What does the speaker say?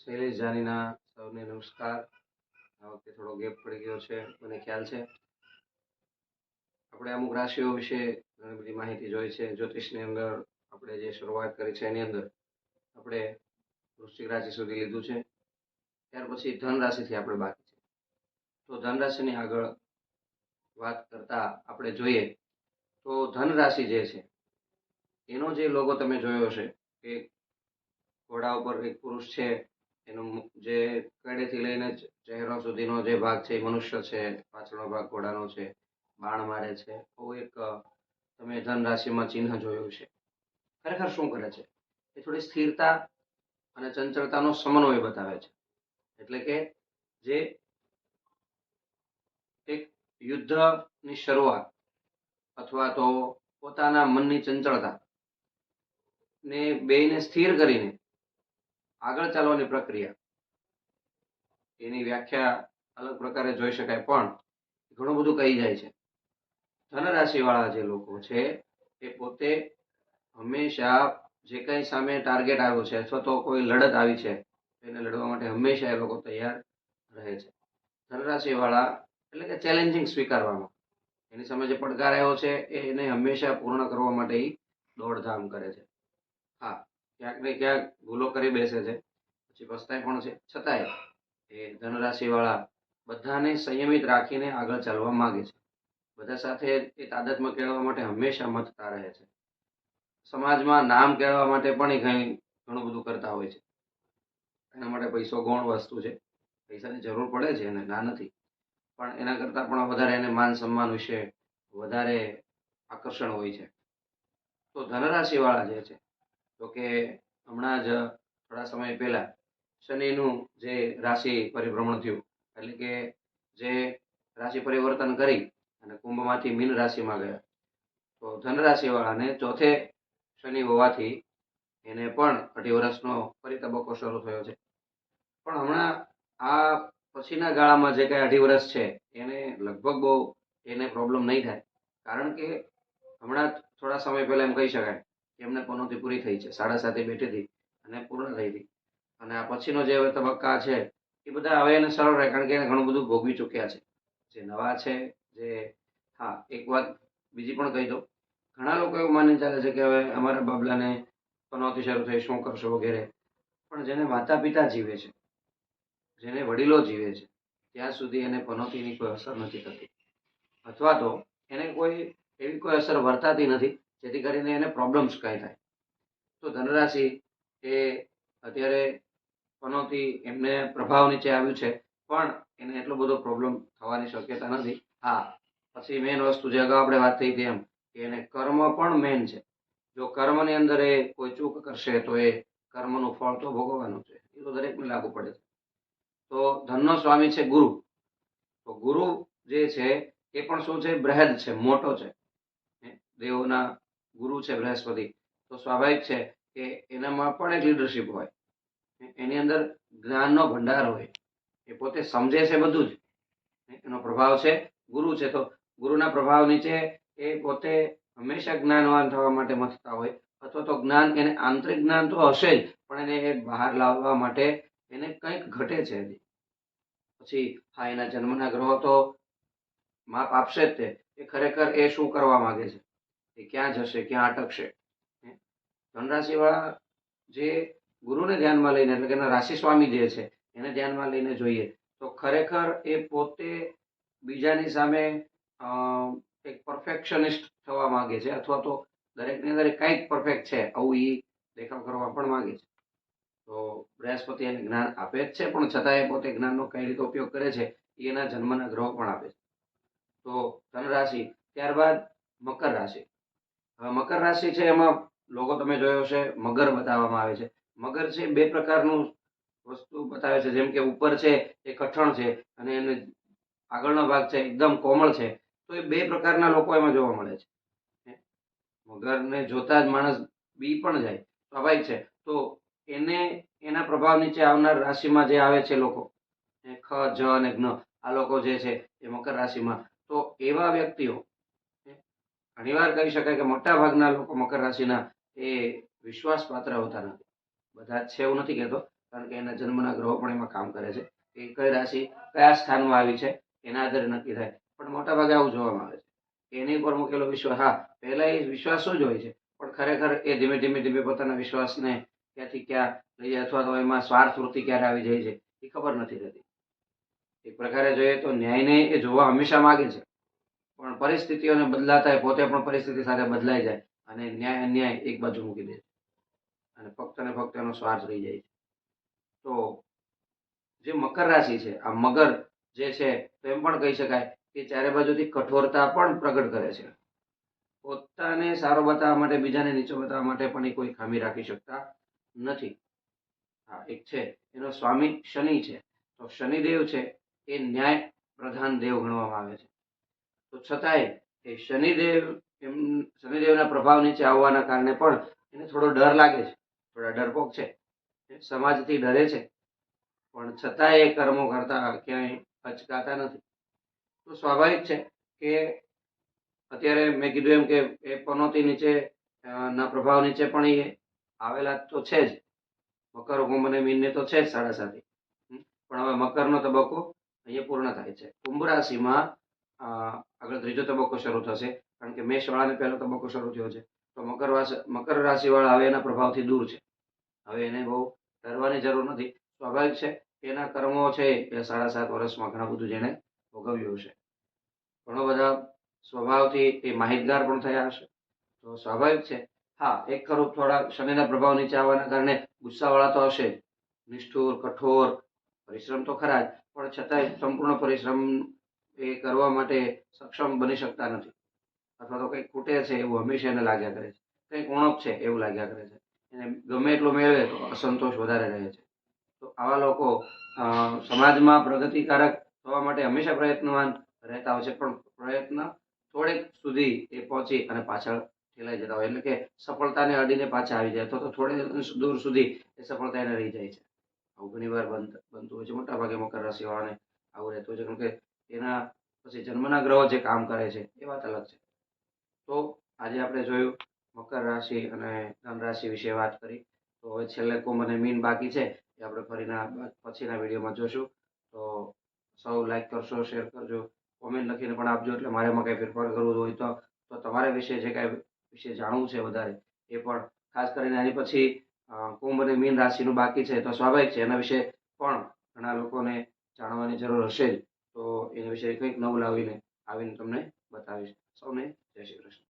શૈલેષ જાનીના સૌને નમસ્કાર. આ વખતે થોડો ગેપ પડી ગયો છે, મને ખ્યાલ છે. આપણે અમુક રાશિઓ વિશે ઘણી બધી માહિતી જોઈ છે. જ્યોતિષની અંદર આપણે જે શરૂઆત કરી છે એની અંદર આપણે વૃશ્ચિક રાશિ સુધી લીધું છે. ત્યાર પછી ધન રાશિથી આપણે બાકી છે. તો ધન રાશિની આગળ વાત કરતા આપણે જોઈએ તો ધન રાશિ જે છે, એનો જે લોગો તમે જોયો હશે કે ઘોડા ઉપર એક પુરુષ છે એનો જે કડેથી લઈને ચહેરો સુધીનો જે ભાગ છે એ મનુષ્ય છે, પાછળનો ભાગ ઘોડાનો છે, બાણ મારે છે આવું એક તમે ધન રાશિમાં ચિહ્ન જોયું છે ખરેખર શું કરે છે? એ થોડી સ્થિરતા અને ચંચળતાનો સમન્વય બતાવે છે. એટલે કે જે એક યુદ્ધની શરૂઆત અથવા તો પોતાના મનની ચંચળતા ને બેયને સ્થિર કરીને આગળ ચાલવાની પ્રક્રિયા. એની વ્યાખ્યા અલગ પ્રકારે જોઈ શકાય, પણ ઘણું બધું કહી જાય છે. ધનરાશિવાળા જે લોકો છે, એ પોતે હંમેશા જે કંઈ સામે ટાર્ગેટ આવ્યો છે, અથવા તો કોઈ લડત આવી છે, એને લડવા માટે હંમેશા એ લોકો તૈયાર રહે છે. ધનરાશિવાળા એટલે કે ચેલેન્જિંગ સ્વીકારવામાં એની સામે જે પડકાર આવ્યો છે એને હંમેશા પૂર્ણ કરવા માટે દોડધામ કરે છે. હા ક્યાંક ને ક્યાંક ભૂલો કરી બેસે છે. પછી પસ્તાય પણ છે. છતાંય એ ધનરાશિવાળા બધાને સંયમિત રાખીને આગળ ચાલવા માગે છે. બધા સાથે એ તાદાત્મ્ય કેળવવા માટે હંમેશા મથતા રહે છે. સમાજમાં નામ કેળવવા માટે પણ એ કંઈ ઘણું બધું કરતા હોય છે. એના માટે પૈસો ગૌણ વસ્તુ છે. પૈસાની જરૂર પડે છે એને ના નથી. પણ એના કરતાં પણ વધારે એને માન સન્માન વિશે વધારે આકર્ષણ હોય છે. તો ધનરાશિવાળા જે છે તો કે હમણાં જ થોડા સમય પહેલા શનિનું જે રાશિ પરિભ્રમણ થયું, એટલે કે જે રાશિ પરિવર્તન કરી અને કુંભમાંથી મીન રાશિમાં ગયા. તો ધન રાશિવાળાને ચોથે શનિ હોવાથી એને પણ અઢી વર્ષનો ફરી તબક્કો શરૂ થયો છે. પણ હમણાં આ પછીના ગાળામાં જે કાંઈ અઢી વર્ષ છે, એને લગભગ બહુ એને પ્રોબ્લેમ નહીં થાય. કારણ કે હમણાં થોડા સમય પહેલાં એમ કહી શકાય એમને પનોતી પૂરી થઈ છે. સાડા સાતે બેઠી અને પૂર્ણ થઈ હતી. અને આ પછીનો જે તબક્કા છે, એ બધા હવે એને સરળ રહે, કારણ કે એને ઘણું બધું ભોગવી ચૂક્યા છે. જે નવા છે, જે હા, એક વાત બીજી પણ કહી દઉં. ઘણા લોકો એવું માની ચાલે છે કે હવે અમારા બાબલાને પનોતી શરૂ થઈ, શું કરશો વગેરે. પણ જેને માતા પિતા જીવે છે, જેને વડીલો જીવે છે, ત્યાં સુધી એને પનોતીની કોઈ અસર નથી થતી. અથવા તો એને કોઈ એવી કોઈ અસર વર્તાતી નથી જેથી કરીને એને પ્રોબ્લેમ્સ કહી થાય. તો ધનરાશિ એ અત્યારે પનોથી એમને પ્રભાવ નીચે આવ્યું છે, પણ એને એટલો બધો પ્રોબ્લેમ થવાની શક્યતા નથી. હા, પછી મેઇન વસ્તુ જે અગાઉ આપણે વાત થઈ હતી એમ, કે એને કર્મ પણ મેઇન છે. જો કર્મની અંદર એ કોઈ ચૂક કરશે તો એ કર્મનું ફળ તો ભોગવવાનું છે. એ તો દરેકને લાગુ પડે છે. તો ધનનો સ્વામી છે ગુરુ. તો ગુરુ જે છે એ પણ શું છે? બૃહદ છે, મોટો છે. દેવોના ગુરુ છે, બૃહસ્પતિ. તો સ્વાભાવિક છે કે એનામાં પણ એક લીડરશિપ હોય. એની અંદર જ્ઞાનનો ભંડાર હોય. એ પોતે સમજે છે બધું જ. એનો પ્રભાવ છે ગુરુ છે. તો ગુરુના પ્રભાવ નીચે એ પોતે હંમેશા જ્ઞાનવાન થવા માટે મથતા હોય. અથવા તો જ્ઞાન, એને આંતરિક જ્ઞાન તો હશે જ, પણ એને એ બહાર લાવવા માટે એને કંઈક ઘટે છે પછી હા, એના જન્મના ગ્રહો તો માપ આપશે જ તે. એ ખરેખર એ શું કરવા માગે છે? એ ક્યાં જશે, ક્યાં અટકશે? ધનરાશિવાળા જે ગુરુને ધ્યાનમાં લઈને, એટલે કે એના રાશિ સ્વામી જે છે, એને ધ્યાનમાં લઈને જોઈએ, તો ખરેખર એ પોતે બીજાની સામે એક પરફેક્શનિસ્ટ થવા માગે છે, અથવા તો દરેકની અંદર કંઈક પરફેક્ટ છે, આવું એ દેખાવ કરવા પણ માંગે છે. તો બૃહસ્પતિ એને જ્ઞાન આપે જ છે, પણ છતાં એ પોતે જ્ઞાનનો કઈ રીતે ઉપયોગ કરે છે એના જન્મના ગ્રહો પણ આપે છે. તો ધન રાશિ ત્યારબાદ મકર રાશિ. મકર રાશિ છે એમાં લોકો તમે જોયો છે મગર બતાવવામાં આવે છે. મગર છે બે પ્રકારનું વસ્તુ બતાવે છે, જેમ કે ઉપર છે એ કઠણ છે અને એને આગળનો ભાગ છે એકદમ કોમળ છે. તો એ બે પ્રકારના લોકો એમાં જોવા મળે છે. મગરને જોતા જ માણસ બી પણ જાય, સ્વાભાવિક છે. તો એને, એના પ્રભાવ નીચે આવનાર રાશિમાં જે આવે છે લોકો ખ, જ અને જ્ઞ આ લોકો જે છે એ મકર રાશિમાં. તો એવા વ્યક્તિઓ ઘણીવાર કહી શકાય કે મોટા ભાગના લોકો મકર રાશિના એ વિશ્વાસપાત્ર હોતા નથી. બધા છે એવું નથી કહેતો, કારણ કે એના જન્મના ગ્રહો પણ એમાં કામ કરે છે. એ કઈ રાશિ, કયા સ્થાનમાં આવી છે, એના આધારે નક્કી થાય. પણ મોટા ભાગે આવું જોવામાં આવે છે. એની ઉપર મૂકેલો વિશ્વાસ, હા, પહેલા એ વિશ્વાસ જ હોય છે, પણ ખરેખર એ ધીમે ધીમે ધીમે પોતાના વિશ્વાસને ક્યાંથી ક્યાં લઈ જાય અથવા તો એમાં સ્વાર્થ વૃત્તિ ક્યારે આવી જાય છે, એ ખબર નથી રહેતી. એક પ્રકારે જોઈએ તો ન્યાયને એ જોવા હંમેશા માગે છે. પણ પરિસ્થિતિઓને બદલાતા પોતે પણ પરિસ્થિતિ સાથે બદલાઈ જાય અને ન્યાય અન્યાય એક બાજુ મૂકી દે અને ફક્ત ને ફક્ત એનો સ્વાર્થ રહી જાય તો જે મકર રાશિ છે, આ મગર જે છે, તો એમ પણ કહી શકાય કે ચારે બાજુથી કઠોરતા પણ પ્રગટ કરે છે. પોતાને સારો બતાવવા માટે, બીજાને નીચો બતાવવા માટે પણ એ કોઈ ખામી રાખી શકતા નથી. હા, એક છે, એનો સ્વામી શનિ છે. તો શનિદેવ છે, એ ન્યાય પ્રધાન દેવ ગણવામાં આવે છે. તો છતાંય એ શનિદેવ એમ, શનિદેવના પ્રભાવ નીચે આવવાના કારણે પણ એને થોડો ડર લાગે છે. થોડા ડરપોક છે. સમાજથી ડરે છે. પણ છતાંય એ કર્મો કરતા ક્યાંય અચકાતા નથી. તો સ્વાભાવિક છે કે અત્યારે મેં કીધું એમ કે એ પનોતી નીચે ના પ્રભાવ નીચે પણ એ આવેલા તો છે જ. મકર, કુંભ અને મીનને તો છે જ સાડા સાતી. પણ હવે મકરનો તબક્કો અહીંયા પૂર્ણ થાય છે. કુંભ રાશિમાં આગળ ત્રીજો તબક્કો શરૂ થશે. કારણ કે મેષવાળાને પહેલો તબક્કો શરૂ થયો છે. તો મકર મકર રાશિવાળા હવે એના પ્રભાવથી દૂર છે. હવે એને બહુ ડરવાની જરૂર નથી. સ્વાભાવિક છે એના કર્મો છે એ સાડા સાત વર્ષમાં ઘણા બધું જેણે ભોગવ્યું છે ઘણો બધા સ્વભાવથી એ માહિતગાર પણ થયા હશે. તો સ્વાભાવિક છે. હા, એક ખરું, થોડા શનિના પ્રભાવ નીચે આવવાના કારણે ગુસ્સાવાળા તો હશે નિષ્ઠુર, કઠોર, પરિશ્રમ તો ખરા જ. પણ છતાંય સંપૂર્ણ પરિશ્રમ એ કરવા માટે સક્ષમ બની શકતા નથી. અથવા તો કંઈક ખૂટે છે એવું હંમેશા એને લાગ્યા કરે છે. કંઈક ઉણપ છે એવું લાગ્યા કરે છે. એને ગમે એટલું મેળવે તો અસંતોષ વધારે રહે છે. તો આવા લોકો સમાજમાં પ્રગતિકારક થવા માટે હંમેશા પ્રયત્નવાન રહેતા હોય છે. પણ પ્રયત્ન થોડેક સુધી એ પહોંચી અને પાછળ ઠેલાઈ જતા હોય. એટલે કે સફળતાને અડીને પાછા આવી જાય. અથવા તો થોડે દૂર સુધી એ સફળતા એને રહી જાય છે. આવું ઘણી વાર બનતું હોય છે. મોટાભાગે મકર રાશિવાળાને આવું રહેતું હોય છે. કારણ કે એના પછી જન્મના ગ્રહો જે કામ કરે છે, એ વાત અલગ છે. તો આજે આપણે જોયું મકર રાશિ અને ધન રાશિ વિશે વાત કરી. તો હવે છેલ્લે કુંભ અને મીન બાકી છે, એ આપણે ફરીના પછીના વિડીયોમાં જોશું. તો સૌ લાઈક કરશો, શેર કરજો, કોમેન્ટ લખીને પણ આપજો, એટલે મારે એમાં કંઈ ફેરફાર કરવું હોય તો. તો તમારા વિશે જે કાંઈ વિશે જાણવું છે વધારે, એ પણ ખાસ કરીને આની પછી કુંભ અને મીન રાશિનું બાકી છે, તો સ્વાભાવિક છે, એના વિશે પણ ઘણા લોકોને જાણવાની જરૂર હશે જ. તો એના વિશે કંઈક નવું લાવીને આવીને તમને બતાવીશ. સૌને જય શ્રી કૃષ્ણ.